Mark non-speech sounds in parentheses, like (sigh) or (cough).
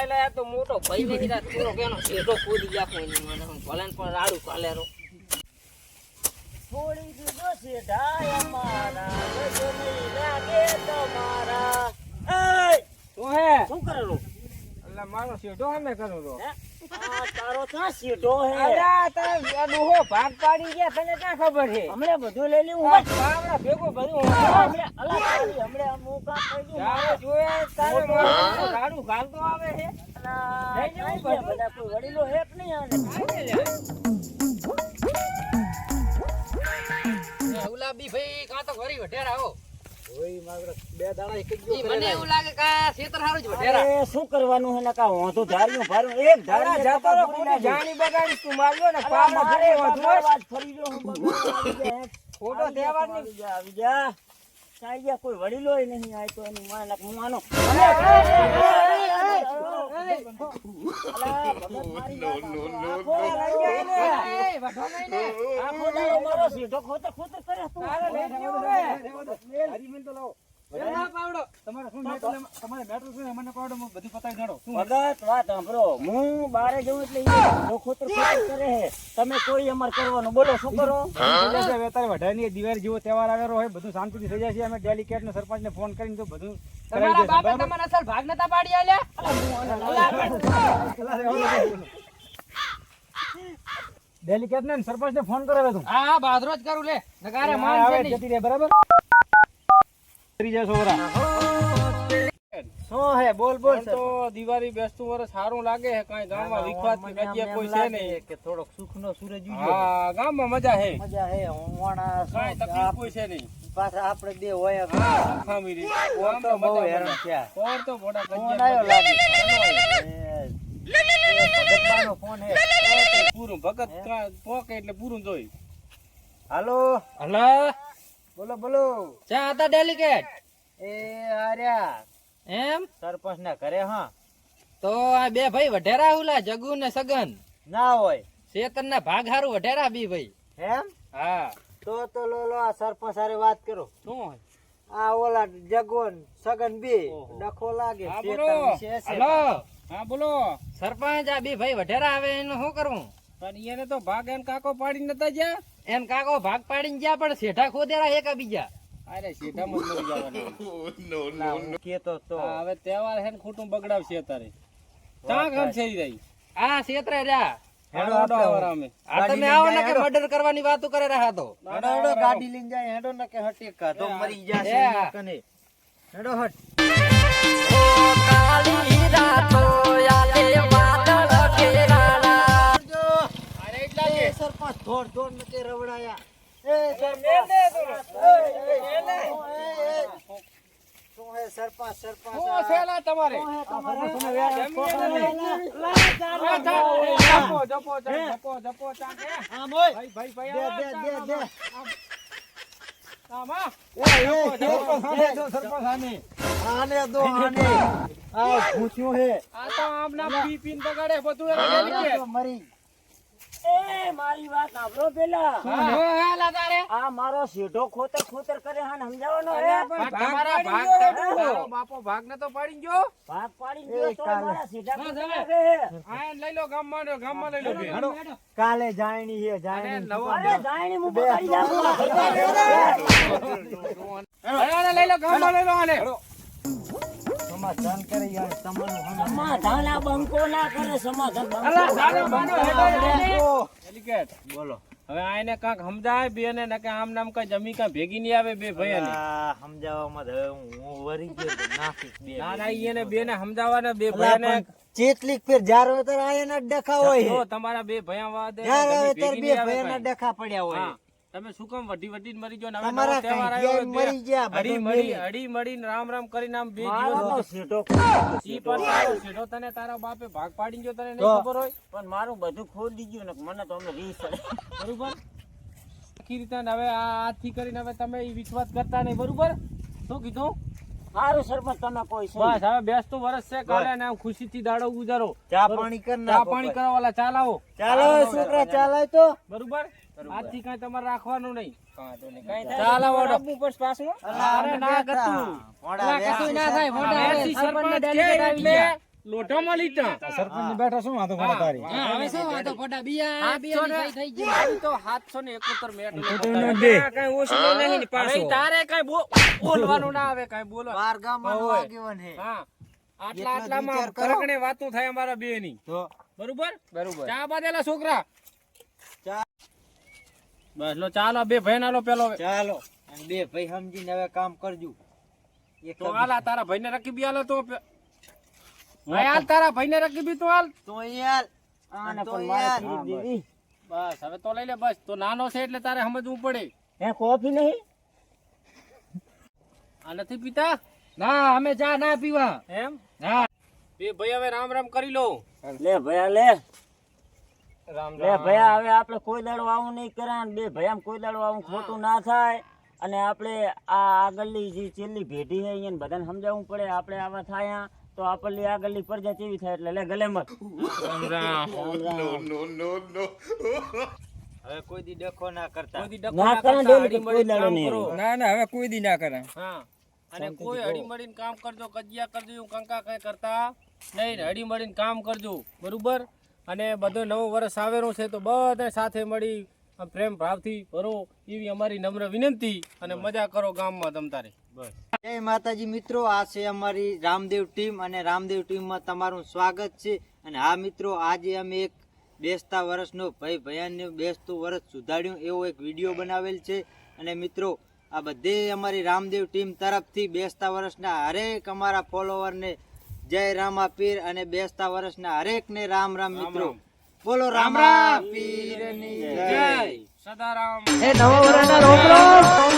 લાય લાય તો મોટો ભાઈ નહીં રાત પૂરો કેનો શેઠો કૂદી જાખો એની મને હું ભલે પણ રાડું કાલેરો છોડી દીધો શેઠાય અમારા ગજની લાગે તમારા. એય! શું હે? શું કરેલું? એટલે મારો શેઠો અમે કરું તારો ક્યાં શેઠો હે. અલ્યા તારા ડોહો ભાગ પાડી ગયા તને ક્યાં ખબર છે હમણે બધું લઈ લ્યું આ પાવડા ભેગો ભર્યું હમણે અલા હમણે આ મું કામ થઈ ગયું તારે જોયે તારે મારો રાડું ઘાલતો આવે છે અલા, લઈ જવું કાંઈ બધું. બધા કોઈ વડીલો હે કે નહીં આને? ગુલાબી ભાઈ કાં તો ઘરી વઢેર આવો ઓય મારો બે દાડા એક જ ઈ મને એવું લાગે કે આ શેતર હારું જ વઢેરા. અરે શું કરવાનું હે? નકા હું તો ધાર્યું ભારું એક ધાર્યું જાતો જાણી બગાડી તું માર્યો ને જ ફરી બગાડવા. ખોટો આવી જા, આવી જા, જા, કોઈ વડીલો નહીં આય તો એનું માન હું. આ. આ સીધો ખોતર ખોતર કરે તું. તારે જેવો તહેવાર આવેલો હોય બધું શાંતિ થઈ જાય છે અમે બારે જઉં એટલે ઈ સીધો ખોતર ખોતર તમે કોઈ અમાર કરવાનું? બોલો શું કરો? તમારા બાપે તમને અસલ ભાગ નતા પાડી આલ્યા? ડેલિકેટ ને સરપંચ ને ફોન કરાવે તું. હા બાદરો જ કરું લે. નકારે માન છે આવે નહીં. જતી રહે બરાબર? કરી જાય છોકરા. શું હે? બોલ બોલ તો દિવાળી બેસતું વર્ષ સારું લાગે છે ગામ ગામમાં વિખવાત કે કજિયા કોઈ છે નહીં. કે થોડોક સુખ નો સૂરજ ઉગ્યો હા ગામમાં મજા હે. મજા હે હોણા કાંઈ તકલીફ કોઈ છે નહીં. પાછા આપણે બે હોય ખામી રહી. કોણ તો બહુ હેરાન થયા. કોણ તો મોટા ફોન આવ્યો લાગે? ફોન હે. પૂરું. ભગત પોકે એટલે પૂરું જોઈ. હાલો? હલો? બોલો બોલો. ચા હતા ડેલિકેટ? એ આર્યા એમ? સરપંચ ના ઘરે હા. તો આ બે ભાઈ વઢેરા ઉલા જગુ ને સગન. ના હોય. શેતન ના ભાગ હારું વઢેરા બી ભાઈ. એમ? હા. તો તો લો લો આ સરપંચ હારે વાત કરો. શું હોય? આ ઓલા જગોન સગન બી ડખો લાગે હા, બોલો. હા બોલો. સરપંચ આ બી ભાઈ વઢેરા આવે એનું શું કરવું? પણ એને તો ભાગ એમ કાકો પાડી નતા જ્યાં એમ કાકો ભાગ પાડીને ગયા પણ શેઠા ખોદેરા એક બીજા? અરે શેઠા મરી જવાના. (laughs) ના, તો. હવે તહેવાર હે ને ખોટું બગડાવશે અત્યારે. ક્યાં કામ છે રહી? આ શેતરે રહ્યા હેડો આડો અમે. આ તમે આવો ને કે મર્ડર કરવાની વાતો કરે રહ્યા તો. હેડો હેડો ગાડી લઈને જાય હેડો ને કે હટી કાઢો મરી જશે કને. હેડો હટ. એ જપો, સરપંચ આને. આને દો આને. (laughs) આ ભૂસ્યું હે. આ તો આમના પી પીને બગાડે બધું મરી. એ મારી વાત સાંભળો પેલા હા, હા, લા તારે. આ મારો સીધો ખોતર ખોતર કરે હા સમજાવવાનો હે તમારા પાડી ભાગ ગયો બાપો ભાગ પાડી ગયો પાડી ગયો તો મારા. આ લઈ લો ગામમાં ને ગામમાં લઈ લો કાલે જાયણી હે જાયણી અરે જાયણી હું બગાડી નાખું. લઈ લો ગામમાં લઈ લો આને સમાધાન કરી યાર તમારું સમાધાન આ બંકો ના કરે સમાધાન બંકો. ડેલિકેટ. બોલો. હવે આને કાંક સમજાય બે ને કે આમ નામ કઈ જમી કાંઈ ભેગી નહીં આવે બે ભાઈ ને સમજાવવામાં તો હવે હું વરી ગયો નાખીશ બે. ના ના ઈ એને બે ને સમજાવવાના બે ભૈયાને પણ ચેટલીક ફેર જારો તો આયના જ ડખા હોય. તમારા બે ભયા વાદે જારો હોય બે ભયા ભયાના ડખા પડ્યા હોય. તમે શું કામ વઢી વઢી મરી ગયો ને હવે તહેવાર આવ્યો મરી ગયા, હડી મળી મેલી. હળી રામ રામ કરીને આમ બે દિવસ સેટો ઈ પણ તારો તને તારા બાપે ભાગ પાડી ગયો તને નહીં. ખબર હોય? પણ મારું બધું ખોલી દીધું ને મને તો અમે રીસ બરોબર? આખી રીતે હવે આ આથી કરીને હવે તમે એ વિશ્વાસ કરતા નહીં બરોબર? શું કીધું? સારું સરપંચ તમે કોઈ છે બસ હવે બેસતું વર્ષ છે કાલે ને ખુશીથી દાડો ગુજારો. ચા પાણી કર ચા પાણી. કરવા વાળા ચાલાવો. ચાલો છોકરા ચાલાય તો. બરોબર? આજથી કઈ તમારે રાખવાનું નહીં. ચાલો ચાલો અલા, અરે ના ના થાય, મોટા સરપંચ એટલે લીટા સરપંચ બેઠા શું વાતો પડે તારી હવે શું વાતો પડ્યા? બિયા- બિયા થઈ ગઈ. તો તો સાતસો કઈ ઓછું નહીં હવે તારે કઈ બોલવાનું ના આવે કઈ બોલો બાર ગામમાં નો હોય. હે. હા. આટલા આટલામાં વિચાર વાતો થાય અમારા બે ની તો. બરોબર? બરોબર. ચા બાદેલા છોકરા? ચા. બસ લો ચાલો બે ભાઈ ના લો પેલો ચાલો. બે ભાઈ સમજીને હવે કામ કરજો. એક તો આલા આ તારા ભાઈ ને રકીબી હાલો તો હાલ તારા ભાઈ ને રકીબી તો હાલ. તો યાર આને પણ મારે હા, બસ. બસ હવે તો લઈ લે બસ. તો નાનો છે એટલે તારે સમજવું પડે. હે કોફી નહીં? આ નથી પીતા? ના અમે ચા ના પીવા. એમ? હા બે ભાઈ હવે રામ રામ કરી લો. લે ભયા લે. રામ લે ભયા હવે આપણે કોઈ દાડો આવું નહીં કરા બે ભયા કોઈ દાડો આવું ખોટું ના થાય. અને આપણે આ આગળની જે છેલ્લી ભેટી છે એને બધાને સમજાવવું પડે. આપણે આવા થાય તો આપણની આગળની પ્રજા કેવી થાય એટલે લે ગલે મત. (laughs) હવે કોઈ દી ડખો ના કરતા. કોઈ દી ડખો ના કરતા, કામ નહીં કરો. આવે. ના ના હવે કોઈ દી ના કરે. હા. અને કોઈ હળી મળીને કામ કરજો કજિયા કરજો એવું કંકા કઈ કરતા નહીં ને. હળી મળીને કામ કરજો બરોબર? અને બધો નવો વર્ષ આવેલો છે તો બધા સાથે મળી પ્રેમ ભાવથી ભરો એવી અમારી નમ્ર વિનંતી અને મજા કરો ગામમાં તમ તારે. જય માતાજી મિત્રો આ છે અમારી રામદેવ ટીમ અને રામદેવ ટીમમાં તમારું સ્વાગત છે. અને હા મિત્રો આજે અમે એક બેસતા વર્ષનો ભાઈ ભયાનને બેસતું વર્ષ સુધાર્યું એવો એક વીડિયો બનાવેલ છે. અને મિત્રો આ બધે અમારી રામદેવ ટીમ તરફથી બેસતા વર્ષના હરેક અમારા ફોલોવરને જય રામા પીર અને બેસતા વર્ષના હરેકને રામ રામ મિત્રો. બોલો રામ પીરની જય સદારામ. એ નવા વર્ષના રોમ રોમ